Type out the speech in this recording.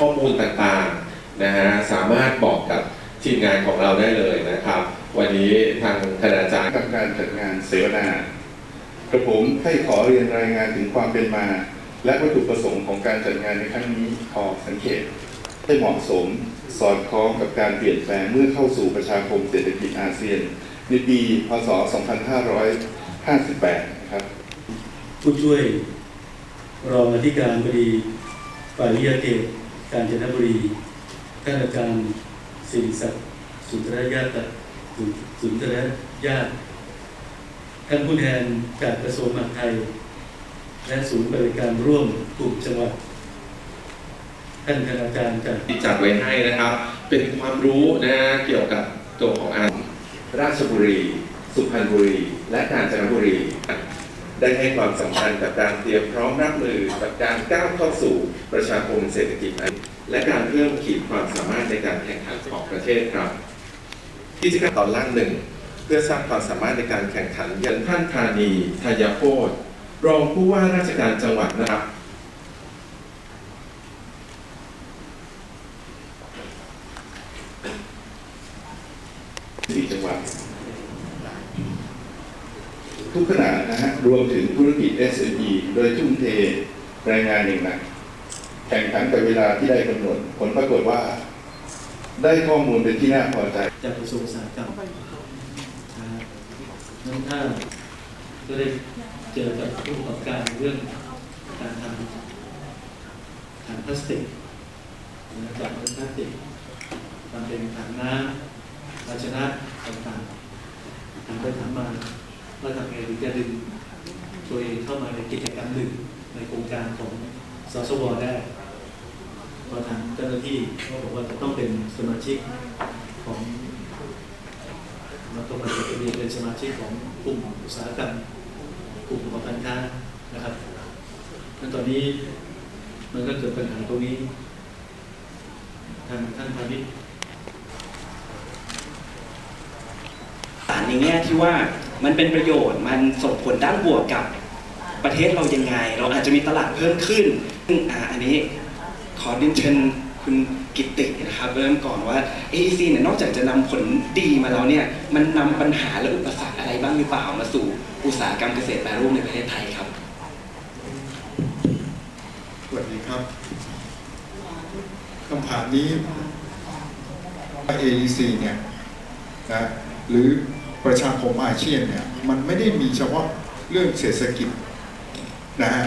ข้อมูลต่างๆนะฮะสามารถบอกกับทีมงานของเราได้เลยนะครับ วันนี้ทางคณาจารย์กับการจัดงานเสวนา กระผมให้ขอเรียนรายงานถึงความเป็นมา และวัตถุประสงค์ของการจัดงานในครั้งนี้ออกสังเกตให้เหมาะสมสอดคล้องกับการเปลี่ยนแปลงเมื่อเข้าสู่ประชาคมเศรษฐกิจอาเซียน ในปี พศ 2558นะครับ ผู้ช่วยรองอธิการบดีฝ่ายวิทยาเขต กาญจนบุรีท่านอาจารย์สิริศักดิ์สุนทรญาติสุนทรญาติท่านผู้แทนจากกระทรวงมหาดไทย และศูนย์บริการร่วมกลุ่มจังหวัดท่านคณาจารย์จากที่จัดไว้ให้นะครับ เป็นความรู้นะเกี่ยวกับตัวของอาราชบุรี สุพรรณบุรี และกาญจนบุรี ได้ให้ความสำคัญกับการเตรียมพร้อมรับมือกับการก้าวเข้าสู่ประชาคมเศรษฐกิจนั้นและการเพิ่มขีดความสามารถในการแข่งขันของประเทศครับกิจกรรมตอนล่างหนึ่งเพื่อสร้างความสามารถในการแข่งขันยันท่านธานีทายาโพธรองผู้ว่าราชการจังหวัดนะครับสี่จังหวัด ทุกขณะนะฮะรวมถึงธุรกิจ SME โดยทุ่มเทแรงงานอย่างหนักแข่งขันกับเวลาที่ได้กำหนด ผลปรากฏว่า ได้ข้อมูลเป็นที่น่าพอใจ จากกระทรวงอุตสาหกรรมนั้นถ้าก็ได้เจอกับผู้ประกอบการเรื่องการทำถังพลาสติกจากพลาสติกทำเป็นถังน้ำภาชนะต่างๆทำไปทำมาแล้วทำไงถึงจะดึงตัวเองเข้ามาใน กิจกรรมหนึ่งในโครงการของสสวได้พอทางเจ้าหน้าที่ก็บอกว่าจะต้องเป็นสมาชิกของเราต้องมาจดทะเบียนเป็นสมาชิกของกลุ่มอุตสาหกรรมกลุ่มอุปกรณ์ค้านะครับแล้วตอนนี้มันก็เกิดปัญหาตรงนี้ ทางท่านพาณิชย์สารในแง่ที่ว่ามันเป็นประโยชน์มันส่งผลด้านบวกกับ ประเทศเรายังไง เราอาจจะมีตลาดเพิ่มขึ้นซึ่งอ่าอันนี้ขอเรียนเชิญคุณกิตตินะครับเริ่มก่อนว่า AEC เนี่ยนอกจากจะนำผลดีมาแล้วเนี่ยมันนำปัญหาและอุปสรรคอะไรบ้างหรือเปล่ามาสู่อุตสาหกรรมเกษตรแปรรูปในประเทศไทยครับสวัสดีครับคำถามนี้ AEC เนี่ยนะหรือประชาคมอาเซียนเนี่ยมันไม่ได้มีเฉพาะเรื่องเศรษฐกิจ นะฮ